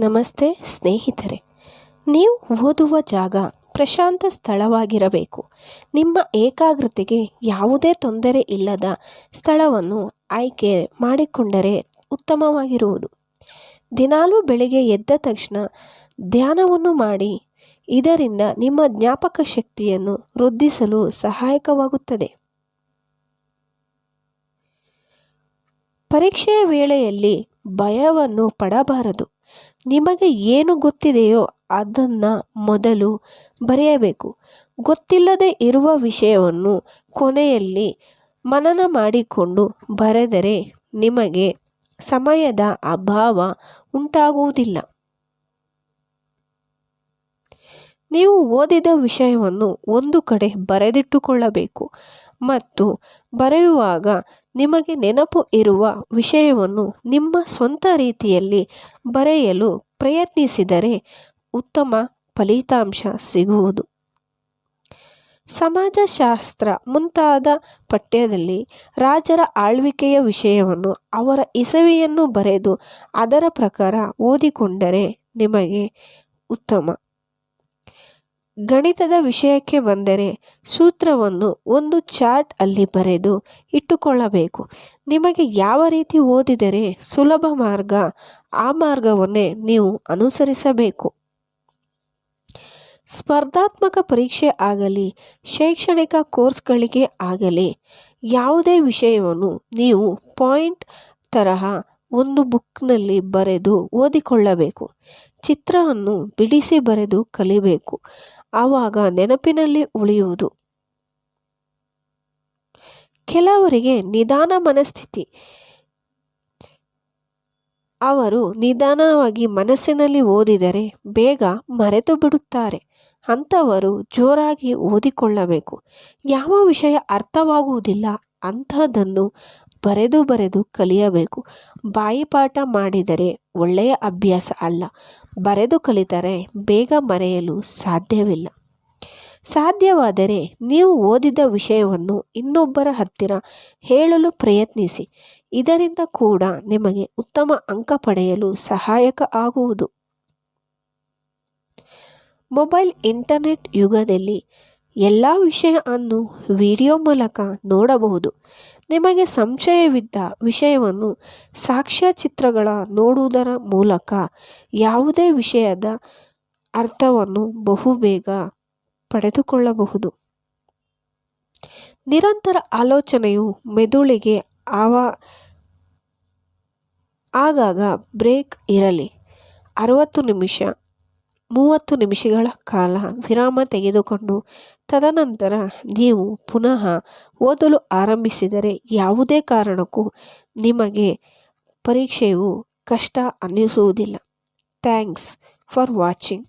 ನಮಸ್ತೆ ಸ್ನೇಹಿತರೆ. ನೀವು ಓದುವ ಜಾಗ ಪ್ರಶಾಂತ ಸ್ಥಳವಾಗಿರಬೇಕು. ನಿಮ್ಮ ಏಕಾಗ್ರತೆಗೆ ಯಾವುದೇ ತೊಂದರೆ ಇಲ್ಲದ ಸ್ಥಳವನ್ನು ಆಯ್ಕೆ ಮಾಡಿಕೊಂಡರೆ ಉತ್ತಮವಾಗಿರುವುದು. ದಿನಾಲೂ ಬೆಳಿಗ್ಗೆ ಎದ್ದ ತಕ್ಷಣ ಧ್ಯಾನವನ್ನು ಮಾಡಿ, ಇದರಿಂದ ನಿಮ್ಮ ಜ್ಞಾಪಕ ಶಕ್ತಿಯನ್ನು ವೃದ್ಧಿಸಲು ಸಹಾಯಕವಾಗುತ್ತದೆ. ಪರೀಕ್ಷೆಯ ವೇಳೆಯಲ್ಲಿ ಭಯವನ್ನು ಪಡಬಾರದು. ನಿಮಗೆ ಏನು ಗೊತ್ತಿದೆಯೋ ಅದನ್ನು ಮೊದಲು ಬರೆಯಬೇಕು. ಗೊತ್ತಿಲ್ಲದೆ ಇರುವ ವಿಷಯವನ್ನು ಕೊನೆಯಲ್ಲಿ ಮನನ ಮಾಡಿಕೊಂಡು ಬರೆದರೆ ನಿಮಗೆ ಸಮಯದ ಅಭಾವ ಉಂಟಾಗುವುದಿಲ್ಲ. ನೀವು ಓದಿದ ವಿಷಯವನ್ನು ಒಂದು ಕಡೆ ಬರೆದಿಟ್ಟುಕೊಳ್ಳಬೇಕು ಮತ್ತು ಬರೆಯುವಾಗ ನಿಮಗೆ ನೆನಪು ಇರುವ ವಿಷಯವನ್ನು ನಿಮ್ಮ ಸ್ವಂತ ರೀತಿಯಲ್ಲಿ ಬರೆಯಲು ಪ್ರಯತ್ನಿಸಿದರೆ ಉತ್ತಮ ಫಲಿತಾಂಶ ಸಿಗುವುದು. ಸಮಾಜಶಾಸ್ತ್ರ ಮುಂತಾದ ಪಠ್ಯದಲ್ಲಿ ರಾಜರ ಆಳ್ವಿಕೆಯ ವಿಷಯವನ್ನು ಅವರ ಇಸವಿಯನ್ನು ಬರೆದು ಅದರ ಪ್ರಕಾರ ಓದಿಕೊಂಡರೆ ನಿಮಗೆ ಉತ್ತಮ ಗಣಿತದ ವಿಷಯಕ್ಕೆ ಬಂದರೆ ಸೂತ್ರವನ್ನು ಒಂದು ಚಾರ್ಟ್ ಅಲ್ಲಿ ಬರೆದು ಇಟ್ಟುಕೊಳ್ಳಬೇಕು. ನಿಮಗೆ ಯಾವ ರೀತಿ ಓದಿದರೆ ಸುಲಭ ಮಾರ್ಗ, ಆ ಮಾರ್ಗವನ್ನೇ ನೀವು ಅನುಸರಿಸಬೇಕು. ಸ್ಪರ್ಧಾತ್ಮಕ ಪರೀಕ್ಷೆ ಆಗಲಿ, ಶೈಕ್ಷಣಿಕ ಕೋರ್ಸ್ಗಳಿಗೆ ಆಗಲಿ, ಯಾವುದೇ ವಿಷಯವನ್ನು ನೀವು ಪಾಯಿಂಟ್ ತರಹ ಒಂದು ಬುಕ್ನಲ್ಲಿ ಬರೆದು ಓದಿಕೊಳ್ಳಬೇಕು. ಚಿತ್ರವನ್ನು ಬಿಡಿಸಿ ಬರೆದು ಕಲಿಬೇಕು. ಆವಾಗ ನೆನಪಿನಲ್ಲಿ ಉಳಿಯುವುದು. ಕೆಲವರಿಗೆ ನಿಧಾನ ಮನಸ್ಥಿತಿ. ಅವರು ನಿಧಾನವಾಗಿ ಮನಸ್ಸಿನಲ್ಲಿ ಓದಿದರೆ ಬೇಗ ಮರೆತು ಬಿಡುತ್ತಾರೆ. ಅಂಥವರು ಜೋರಾಗಿ ಓದಿಕೊಳ್ಳಬೇಕು. ಯಾವ ವಿಷಯ ಅರ್ಥವಾಗುವುದಿಲ್ಲ ಅಂಥದ್ದನ್ನು ಬರೆದು ಬರೆದು ಕಲಿಯಬೇಕು. ಬಾಯಿಪಾಠ ಮಾಡಿದರೆ ಒಳ್ಳೆಯ ಅಭ್ಯಾಸ ಅಲ್ಲ. ಬರೆದು ಕಲಿತರೆ ಬೇಗ ಮರೆಯಲು ಸಾಧ್ಯವಿಲ್ಲ. ಸಾಧ್ಯವಾದರೆ ನೀವು ಓದಿದ ವಿಷಯವನ್ನು ಇನ್ನೊಬ್ಬರ ಹತ್ತಿರ ಹೇಳಲು ಪ್ರಯತ್ನಿಸಿ. ಇದರಿಂದ ಕೂಡ ನಿಮಗೆ ಉತ್ತಮ ಅಂಕ ಪಡೆಯಲು ಸಹಾಯಕ ಆಗುವುದು. ಮೊಬೈಲ್ ಇಂಟರ್ನೆಟ್ ಯುಗದಲ್ಲಿ ಎಲ್ಲ ವಿಷಯವನ್ನು ವಿಡಿಯೋ ಮೂಲಕ ನೋಡಬಹುದು. ನಿಮಗೆ ಸಂಶಯವಿದ್ದ ವಿಷಯವನ್ನು ಸಾಕ್ಷ್ಯಚಿತ್ರಗಳ ನೋಡುವುದರ ಮೂಲಕ ಯಾವುದೇ ವಿಷಯದ ಅರ್ಥವನ್ನು ಬಹುಬೇಗ ಪಡೆದುಕೊಳ್ಳಬಹುದು. ನಿರಂತರ ಆಲೋಚನೆಯು ಮೆದುಳಿಗೆ ಆವ, ಆಗಾಗ ಬ್ರೇಕ್ ಇರಲಿ. ಅರವತ್ತು ನಿಮಿಷ ಮೂವತ್ತು ನಿಮಿಷಗಳ ಕಾಲ ವಿರಾಮ ತೆಗೆದುಕೊಂಡು ತದನಂತರ ನೀವು ಪುನಃ ಓದಲು ಆರಂಭಿಸಿದರೆ ಯಾವುದೇ ಕಾರಣಕ್ಕೂ ನಿಮಗೆ ಪರೀಕ್ಷೆಯು ಕಷ್ಟ ಅನ್ನಿಸುವುದಿಲ್ಲ. Thanks for watching.